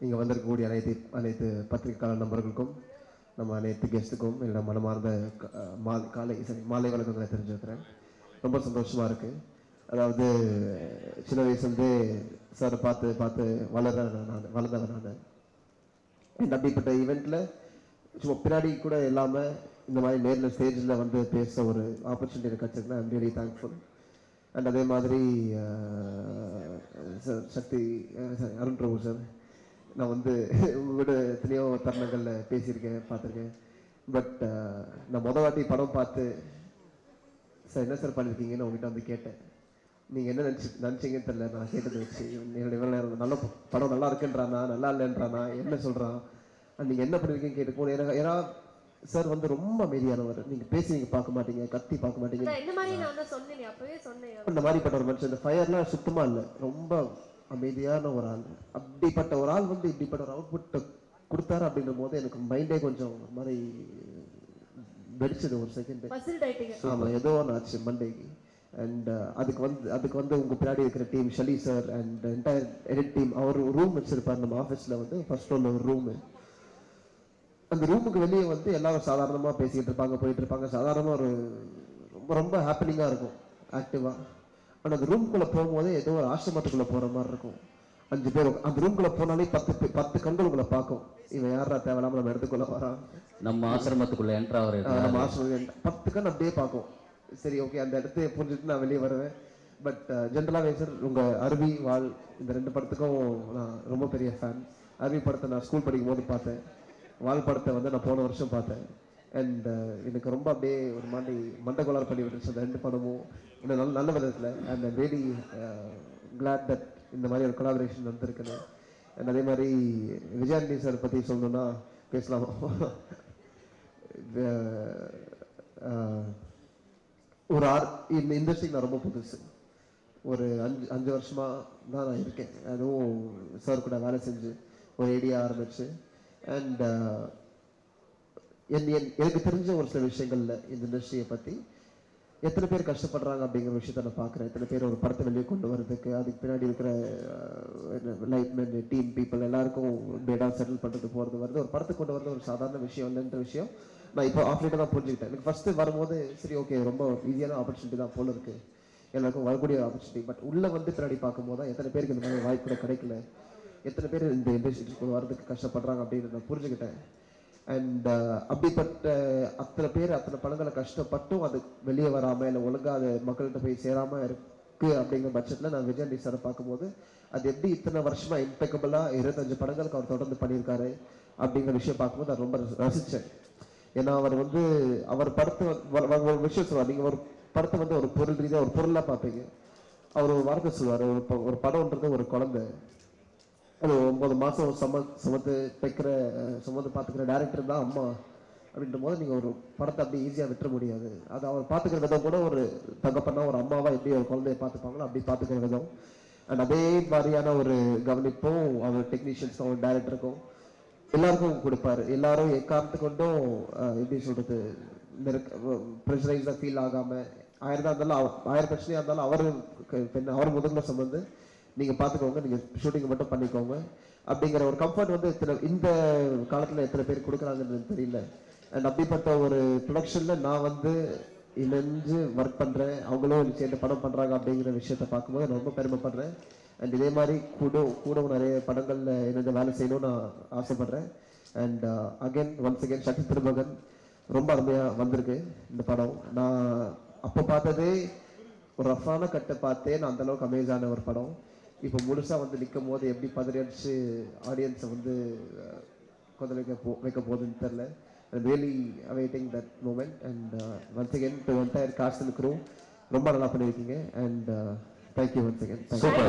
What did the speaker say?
இங்கே வந்திருக்கக்கூடிய அனைத்து அனைத்து பத்திரிகையாளர் நண்பர்களுக்கும் நம்ம அனைத்து கெஸ்ட்டுக்கும் என்னோட மனமார்ந்த மாலை காலை சரி மாலை வணக்கங்களை தெரிஞ்சுக்கிறேன் ரொம்ப சந்தோஷமாக இருக்குது அதாவது சின்ன வயசுலேருந்து சார் பார்த்து பார்த்து வளர நான் வளர்ந்தவன் நான். என் அப்படிப்பட்ட ஈவெண்ட்டில் சும்மா பின்னாடி கூட இல்லாமல் இந்த மாதிரி நேரில் ஸ்டேஜில் வந்து பேச ஒரு ஆப்பர்ச்சுனிட்டி எனக்கு கிடச்சிருக்குன்னா ஐம் ரியலி தேங்க்ஃபுல் அண்ட் அதே மாதிரி சக்தி அருண் பிரபு சார் நான் வந்து உங்களோட எத்தனையோ தருணங்களில் பேசியிருக்கேன் பார்த்துருக்கேன். பட் நான் முத வாட்டி படம் பார்த்து சார் என்ன சார் பண்ணியிருக்கீங்கன்னு உங்ககிட்ட வந்து கேட்டேன். நீங்கள் என்ன நினச்சி நினச்சிங்கன்னு தெரியல. நான் கேட்டதை வச்சு என்னுடைய இவ்வளோ நேரம் நல்ல படம் நல்லா இருக்குன்றானா நல்லா இல்லைன்றானா என்ன சொல்கிறான் நீங்கள் என்ன பண்ணியிருக்கீங்கன்னு கேட்டுக்கோ எனக்கு ஏன்னா சார் வந்து ரொம்ப அமைதியானவர். நீங்கள் பேசி நீங்கள் பார்க்க மாட்டீங்க கத்தி பார்க்க மாட்டீங்க. இந்த மாதிரி நான் தான் சொன்னேன் அப்பவே சொன்னேன். இந்த மாதிரிப்பட்ட ஒரு மனுஷன் இந்த ஃபயர்லாம் சுத்தமா இல்லை. ரொம்ப அமைதியான ஒரு ஆள். அப்படிப்பட்ட ஒரு ஆள் வந்து இப்படிப்பட்ட ஒரு அவுட்புட்டை கொடுத்தாரு அப்படின்னும் போது எனக்கு மைண்டே கொஞ்சம் மாதிரி வெடிச்சது ஒரு செகண்ட் பசில் ஆயிட்டீங்க. ஆமா ஏதோ ஒன்று ஆச்சு மண்டேக்கு அண்ட் அதுக்கு வந்து அதுக்கு வந்து உங்க பின்னாடி இருக்கிற team ஷலி sir and entire edit team our room வச்சிருப்பார் நம்ம ஆஃபீஸில் வந்து ஃபர்ஸ்ட் ஒன்று ஒரு ரூமு அந்த ரூமுக்கு வெளியே வந்து எல்லாரும் சாதாரணமாக பேசிக்கிட்டு இருப்பாங்க போயிட்டு இருப்பாங்க. சாதாரணமாக ஒரு ரொம்ப ரொம்ப ஹாப்பனிங்காக இருக்கும் ஆக்டிவாக ஆனால் அந்த ரூம்குள்ளே போகும்போது ஏதோ ஒரு ஆசிரமத்துக்குள்ளே போகிற மாதிரி இருக்கும். அஞ்சு பேர் அந்த ரூம்குள்ளே போனாலே பத்து பத்து கண்கள் உங்களை பார்க்கும். இவன் யாரா தேவையில்லாம நம்ம இடத்துக்குள்ளே வரான் நம்ம ஆசிரமத்துக்குள்ள என்ட்ரு ஆஹ் நம்ம ஆசிரமம் பத்து கண் அப்படியே பார்க்கும். சரி ஓகே அந்த இடத்த புரிஞ்சுட்டு நான் வெளியே வருவேன். பட் ஜென்ரலாகவே சார் உங்கள் அருவி வாழ் இந்த ரெண்டு படத்துக்கும் நான் ரொம்ப பெரிய ஃபேன் அருவி படத்தை நான் ஸ்கூல் படிக்கும் போது பார்த்தேன். வாழ் படத்தை வந்து நான் போன வருஷம் பார்த்தேன். அண்ட் uh, எனக்கு ரொம்ப அப்படியே ஒரு மாதிரி மண்டகோளார் பண்ணி விட்டுருச்சு அந்த ரெண்டு படமும். இன்னும் நல்ல நல்ல விதத்தில். அண்ட் வெரி கிளாட் தட் இந்த மாதிரி ஒரு கொலாபரேஷன் வந்திருக்குன்னு அண்ட் அதே மாதிரி விஜயாண்டி சார் பற்றி சொல்லணும்னா பேசலாமா? Uh, ஒரு ஆர் இந்த இண்டஸ்ட்ரிக்கு நான் ரொம்ப புதுசு. ஒரு அஞ்சு அஞ்சு வருஷமாக தான் நான் இருக்கேன். அதுவும் சார் கூட வேலை செஞ்சு ஒரு ஐடியா ஆரம்பிச்சு. அண்ட் என் என் எனக்கு தெரிஞ்ச ஒரு சில விஷயங்கள்ல இந்த இண்டஸ்ட்ரியை பற்றி எத்தனை பேர் கஷ்டப்படுறாங்க அப்படிங்கிற விஷயத்த நான் பார்க்குறேன். எத்தனை பேர் ஒரு படத்தை வெளியே கொண்டு வரதுக்கு அதுக்கு பின்னாடி இருக்கிற லைட்மேன் டீம் பீப்புள் எல்லாருக்கும் பேடா செட்டில் பண்ணுறது போகிறது வருது ஒரு படத்தை கொண்டு வரது ஒரு சாதாரண விஷயம் இல்லைன்ற விஷயம் நான் இப்போ ஆப்ரேட்டாக தான் புரிஞ்சுக்கிட்டேன். எனக்கு ஃபஸ்ட்டு வரும்போது சரி ஓகே ரொம்ப ஈஸியான ஆப்பர்ச்சுனிட்டி தான் போல இருக்கு. எல்லாருக்கும் வரக்கூடிய ஆப்பர்ச்சுனிட்டி பட் உள்ளே வந்து பின்னாடி பார்க்கும்போது தான் எத்தனை பேருக்கு இந்த மாதிரி வாய்ப்பு கூட கிடைக்கல. எத்தனை பேர் இந்த இண்டஸ்ட்ரிக்கு வரதுக்கு கஷ்டப்படுறாங்க அப்படின்னு நான் புரிஞ்சுக்கிட்டேன். அண்ட் uh, அப்படிப்பட்ட அத்தனை பேர் அத்தனை படங்களை கஷ்டப்பட்டும் அது வெளியே வராமல் இல்லை ஒழுங்காக அது மக்கள்கிட்ட போய் சேராமல் இருக்கு அப்படிங்கிற பட்சத்தில் நான் விஜய் சாரை பார்க்கும்போது அது எப்படி இத்தனை வருஷமாக இம்பெக்கபிளாக இருபத்தஞ்சு படங்களுக்கு அவர் தொடர்ந்து பண்ணியிருக்காரு அப்படிங்கிற விஷயம் பார்க்கும்போது நான் ரொம்ப ரசித்தேன் ஏன்னா அவர் வந்து அவர் படத்தை ஒரு விஷயம் சொல்லுவார். நீங்கள் ஒரு படத்தை வந்து ஒரு பொருள் ரீதியாக ஒரு பொருளாக பார்ப்பீங்க. அவர் ஒரு வார்த்தை சொல்லுவார். ஒரு ப- ஒரு படம்ன்றது ஒரு குழந்தை அது ஒன்பது மாதம் சம சுமந்து தைக்கிற சுமந்து பார்த்துக்கிற டேரக்டர் தான் அம்மா. அப்படின்ற போது நீங்கள் ஒரு படத்தை அப்படி ஈஸியாக விட்டுற முடியாது. அது அவர் பார்த்துக்கிற விதம் கூட ஒரு தகப்பனா ஒரு அம்மாவாக எப்படி ஒரு குழந்தைய பார்த்துப்பாங்களோ அப்படி பார்த்துக்கிற விதம். அண்ட் அதே மாதிரியான ஒரு கவனிப்பும் அவர் டெக்னீஷியன்ஸ்க்கும் அவர் டேரக்டருக்கும் எல்லாருக்கும் கொடுப்பாரு. எல்லாரும் எக்காரணத்து கொண்டும் எப்படி சொல்கிறது ப்ரெஷரைஸாக ஃபீல் ஆகாமல் ஆயிரம் தான் இருந்தாலும் ஆயிரம் பிரச்சனையாக இருந்தாலும் அவர் பெண் அவர் முதல்ல சுமந்து நீங்கள் பார்த்துக்கோங்க நீங்கள் ஷூட்டிங் மட்டும் பண்ணிக்கோங்க. அப்படிங்கிற ஒரு கம்ஃபர்ட் வந்து எத்தனை இந்த காலத்தில் எத்தனை பேர் கொடுக்குறாங்கன்னு தெரியல. அண்ட் அப்படிப்பட்ட ஒரு ப்ரொடக்ஷனில் நான் வந்து இணைஞ்சு ஒர்க் பண்ணுறேன் அவங்களும் சேர்ந்து படம் பண்ணுறாங்க அப்படிங்கிற விஷயத்த பார்க்கும்போது நான் ரொம்ப பெருமைப்படுறேன். அண்ட் இதே மாதிரி கூட கூடவும் நிறைய படங்களில் இணைந்து வேலை செய்யணும்னு நான் ஆசைப்பட்றேன். And again once again Sakthi Thirumagan ரொம்ப அருமையாக வந்திருக்கு இந்த படம். நான் அப்போ பார்த்ததே ஒரு ரஃபான கட்டை பார்த்தே நான் அந்தளவுக்கு அளவுக்கு ஒரு படம். இப்போ முழுசாக வந்து நிற்கும் போது எப்படி பதறி ஆடியன்ஸை வந்து கொதல் வைக்க போ வைக்க போகுதுன்னு தெரில really awaiting that moment and once again to one tyre காசு இருக்கிறோம் ரொம்ப நல்லா பண்ணியிருக்கீங்க and thank you once again thank you